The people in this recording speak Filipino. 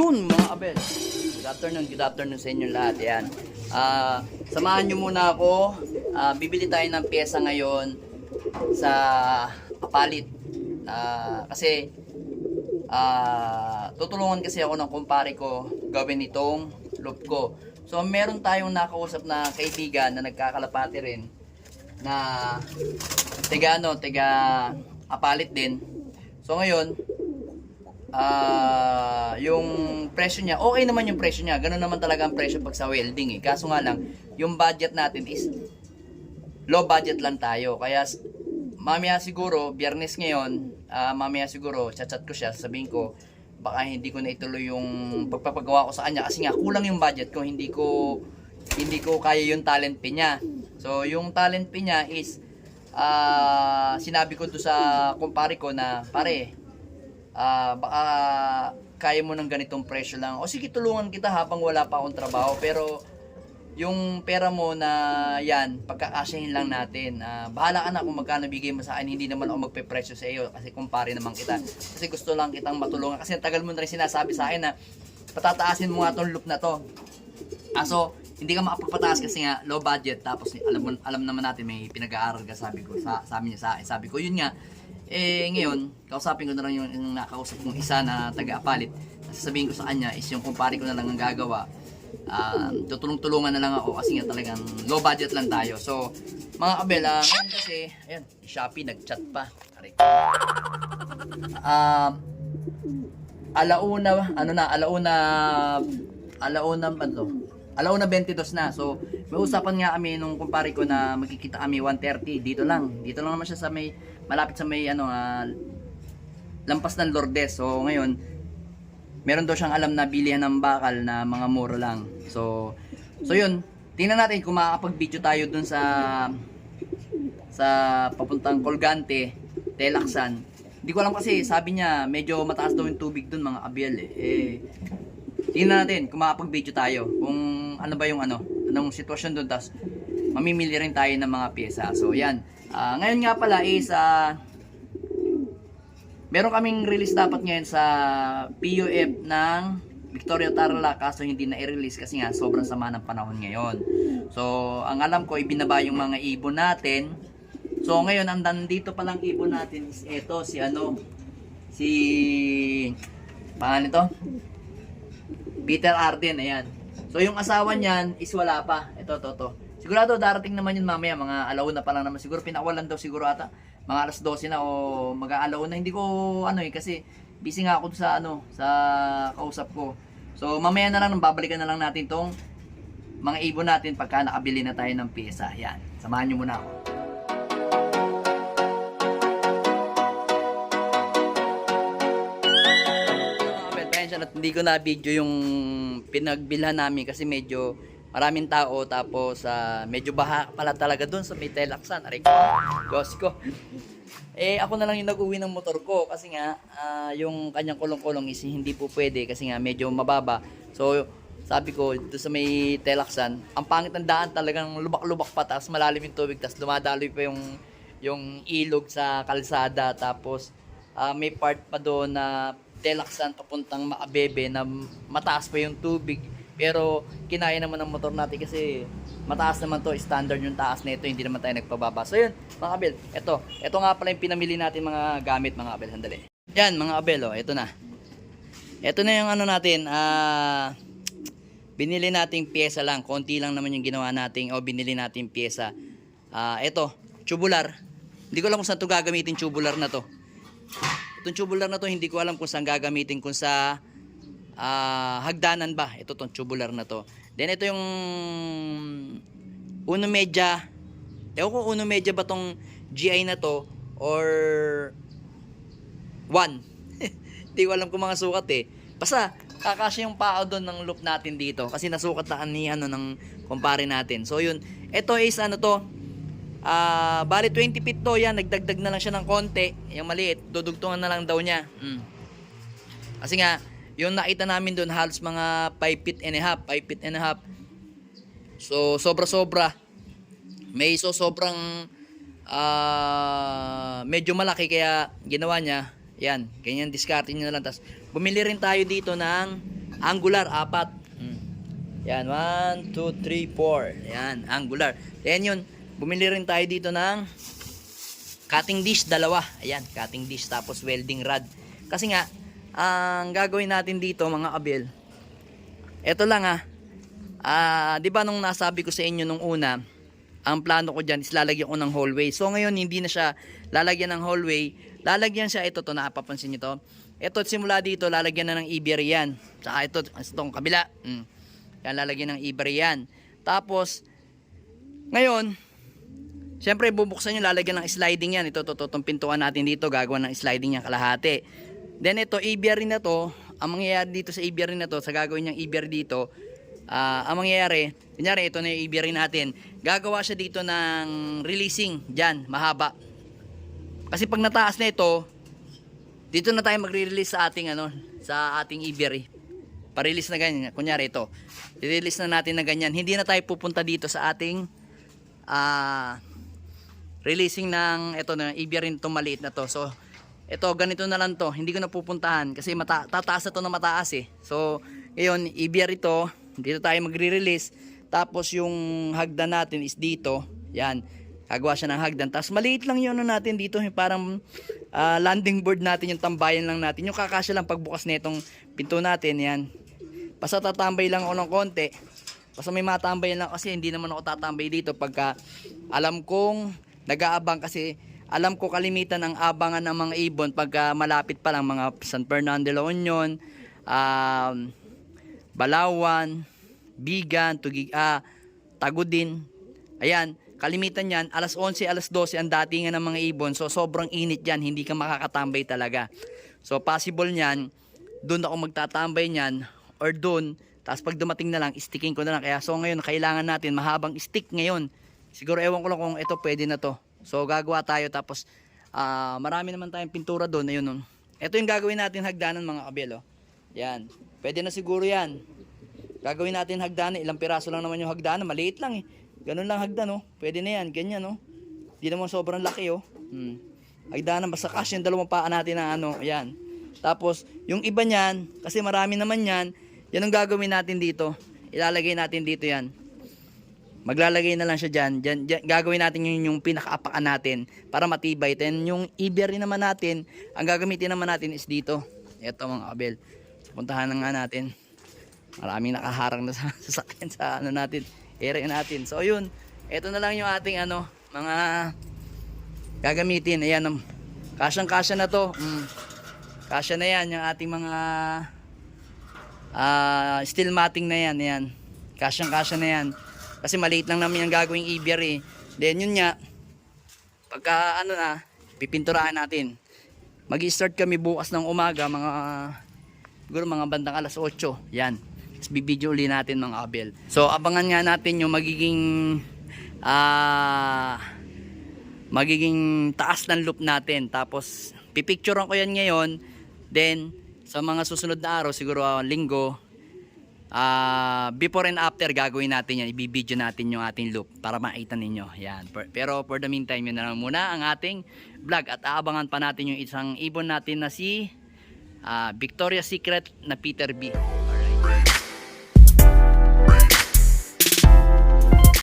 Yun mga abel. Good afternoon, good afternoon sa inyo lahat. Yan. Ah, samahan nyo muna ako. Ah, bibili tayo ng pyesa ngayon sa Apalit. Ah, kasi ah, tutulungan kasi ako ng kumpare ko gawin itong loop ko. So meron tayong nakausap na kaibigan na nagkakalapati rin na tiga ano, tiga Apalit din. So ngayon, ah yung presyo niya, okay naman yung presyo niya. Ganun naman talaga ang presyo pag sa welding eh. Kaso nga lang, yung budget natin is low budget lang tayo. Kaya mamaya siguro, biyernes ngayon, ah mamaya siguro, chat-chat ko siya, sabihin ko, baka hindi ko na ituloy yung pagpapagawa ko sa kanya kasi nga kulang yung budget ko, hindi ko hindi ko kaya yung talent pin niya. So, yung talent pin niya is ah sinabi ko doon sa kumpare ko na, pare, ah baka kaya mo ng ganitong presyo lang. O sige, tulungan kita habang wala pa akong trabaho. Pero yung pera mo na yan, pagkakasyahin lang natin. Ah, bahala ka na kung magkano bigay mo sa akin. Hindi naman ako magpe-presyo sa iyo kasi kumpare naman kita. Kasi gusto lang kitang matulungan. Kasi tagal mo na rin sinasabi sa akin na patataasin mo nga tong loop na to. Aso, hindi ka makapagpataas kasi nga low budget tapos alam alam naman natin may pinag-aaral ka sabi ko sa sabi niya sa akin. Sabi ko yun nga eh ngayon kausapin ko na lang yung, yung nakausap kong isa na taga-apalit. Sasabihin ko sa kanya is yung kumpare ko na lang ang gagawa. Um, tutulong-tulungan na lang ako kasi nga talagang low budget lang tayo. So, mga kabela, ngayon kasi, ayan, Shopee nag-chat pa. Aray. Um, alauna, ano na, alauna, alauna, ano? Alauna 22 na. So, may usapan nga kami nung kumpare ko na magkikita kami 1.30. Dito lang. Dito lang naman siya sa may, malapit sa may, ano, ah, lampas ng Lourdes. So, ngayon, meron daw siyang alam na bilihan ng bakal na mga mura lang. So, so yun. Tingnan natin kung makakapag-video tayo dun sa sa papuntang Colgante, Telaksan. Hindi ko alam kasi, sabi niya, medyo mataas daw yung tubig dun mga abiel eh. eh tingnan natin kung makakapag-video tayo. Kung ano ba yung ano, anong sitwasyon dun. Tapos, mamimili rin tayo ng mga pyesa. So, yan. Ah, ngayon nga pala is, ah, Meron kaming release dapat ngayon sa PUF ng Victoria Tarlac kaso hindi na i-release kasi nga sobrang sama ng panahon ngayon. So, ang alam ko ibinaba yung mga ibon natin. So, ngayon ang nandito pa lang ibon natin is eto si ano si pangalan nito? Peter Arden, ayan. So, yung asawa niyan is wala pa. Ito, to, to. Sigurado darating naman yun mamaya, mga alauna pa lang naman. Siguro pinakawalan daw siguro ata mga alas 12 na o mag-aalaw na. Hindi ko ano eh kasi busy nga ako sa ano sa kausap ko. So mamaya na lang babalikan na lang natin tong mga ibon natin pagka nakabili na tayo ng pyesa. Yan. Samahan niyo muna ako. At hindi ko na video yung pinagbilhan namin kasi medyo maraming tao tapos ah, medyo baha pala talaga doon sa may Telaksan. Aray ko, Diyos ko. Eh ako na lang yung nag-uwi ng motor ko kasi nga ah, yung kanyang kulong-kulong is hindi po pwede kasi nga medyo mababa. So sabi ko doon sa may Telaksan, ang pangit ng daan talagang lubak-lubak pa tapos malalim yung tubig tapos dumadaloy pa yung yung ilog sa kalsada tapos ah, may part pa doon na Telaksan papuntang Maabebe na mataas pa yung tubig pero kinaya naman ng motor natin kasi mataas naman to standard yung taas na ito hindi naman tayo nagpababa. So yun mga kabel ito ito nga pala yung pinamili natin mga gamit mga kabel sandali. Yan mga kabel oh ito na. Ito na yung ano natin ah binili nating pyesa lang konti lang naman yung ginawa nating o binili nating pyesa. Ah ito tubular. Hindi ko alam kung saan to gagamitin tubular na to. Itong tubular na to, hindi ko alam kung saan gagamitin kung sa ah, hagdanan ba. Ito tong tubular na to. Then ito yung uno media. Ewan ko uno media ba tong GI na to or 1. Hindi ko alam kung mga sukat eh. Basta kakasya yung pao doon ng loop natin dito kasi nasukat na ni ano ng kumpare natin. So yun, ito is ano to, Ah, bali 20 feet to yan, nagdagdag na lang siya ng konti. Yung maliit, dudugtungan na lang daw niya. Mm. Kasi nga, yung nakita namin doon halos mga 5 feet and a half, 5 feet and a half. So, sobra-sobra. May so sobrang ah medyo malaki kaya ginawa niya, yan, ganyan diskarte niya na lang. Tapos, bumili rin tayo dito ng Angular, apat. Mm. Yan, 1, 2, 3, 4. Yan, angular. Then yun, bumili rin tayo dito ng cutting dish, dalawa. Ayan, cutting dish, tapos welding rod. Kasi nga, ang gagawin natin dito, mga abel, eto lang ah, Ah, 'di ba nung nasabi ko sa inyo nung una, ang plano ko diyan is lalagyan ko ng hallway. So ngayon hindi na siya lalagyan ng hallway, lalagyan siya ito to napapansin niyo to. Ito simula dito lalagyan na ng iber yan. Saka ito itong kabila. Mm. Yan lalagyan ng iber yan. Tapos ngayon Siyempre bubuksan nyo, lalagyan ng sliding yan. Ito, to, to, itong pintuan natin dito, gagawa ng sliding yan kalahati. Then ito, aviary na to, ang mangyayari dito sa aviary na to, sa gagawin niyang aviary dito, ah, ang mangyayari, kunyari ito na yung aviary natin, gagawa siya dito ng releasing, dyan, mahaba. Kasi pag nataas na ito, dito na tayo magre-release sa ating ano, sa ating aviary. Pa-release na ganyan, kunyari ito. I-release na natin na ganyan. Hindi na tayo pupunta dito sa ating ah releasing ng ito na ibya rin itong maliit na to. So, ito ganito na lang to. Hindi ko na pupuntahan kasi mata tataas na to na mataas eh. So, ngayon ibya rito, dito tayo magre-release. Tapos yung hagdan natin is dito. Yan. Gagawa siya ng hagdan. Tapos maliit lang yun ano natin dito. Yung parang ah, landing board natin, yung tambayan lang natin. Yung kakasya lang pagbukas na itong pinto natin. Yan. Basta tatambay lang ako ng konti. Basta may matambay lang kasi hindi naman ako tatambay dito pagka alam kong nag-aabang kasi alam ko kalimitan ang abangan ng mga ibon pagka malapit pa lang mga San Fernando de la Union, um, Balawan, Bigan, Tugig, ah, Tagudin. Ayan, kalimitan yan, alas 11, alas 12 ang datingan ng mga ibon. So sobrang init yan, hindi ka makakatambay talaga. So possible niyan, doon ako magtatambay niyan or doon, tapos pag dumating na lang, sticking ko na lang. Kaya so ngayon, kailangan natin mahabang stick ngayon. Siguro ewan ko lang kung ito pwede na to. So gagawa tayo tapos ah, marami naman tayong pintura doon. Ayun nun. Ito yung gagawin natin hagdanan mga kabelo. Yan. Pwede na siguro yan. Gagawin natin hagdanan. Ilang piraso lang naman yung hagdanan. Maliit lang eh. Ganun lang hagdan oh. Pwede na yan. Ganyan oh. Di naman sobrang laki oh. Hmm. Hagdanan. Basta cash yung dalawang paa natin na ano. Yan. Tapos yung iba niyan. Kasi marami naman yan. Yan ang gagawin natin dito. Ilalagay natin dito yan. Maglalagay na lang siya dyan. dyan, dyan gagawin natin yung, yung pinakaapakan natin para matibay. Then yung iber rin naman natin, ang gagamitin naman natin is dito. Ito mga kabel. Puntahan na nga natin. Maraming nakaharang na sa sasakyan sa ano natin, area natin. So yun, ito na lang yung ating ano, mga gagamitin. Ayan, um, kasyang-kasya na to. Mm. Kasya na yan, yung ating mga ah steel matting na yan. Ayan. Kasyang-kasya na yan. Kasi maliit lang namin ang gagawing iber eh. Then yun nga, pagka ano na, pipinturahan natin. Mag-start kami bukas ng umaga, mga siguro mga bandang alas 8. Yan. Tapos bibidyo uli natin mga abel. So abangan nga natin yung magiging ah magiging taas ng loop natin. Tapos pipicturean ko yan ngayon. Then sa mga susunod na araw, siguro ah, linggo, Ah, before and after gagawin natin yan, ibibideo natin yung ating loop para makita ninyo. Yan. Per- Pero for the meantime, yun na lang muna ang ating vlog at aabangan pa natin yung isang ibon natin na si ah, Victoria's Secret na Peter B.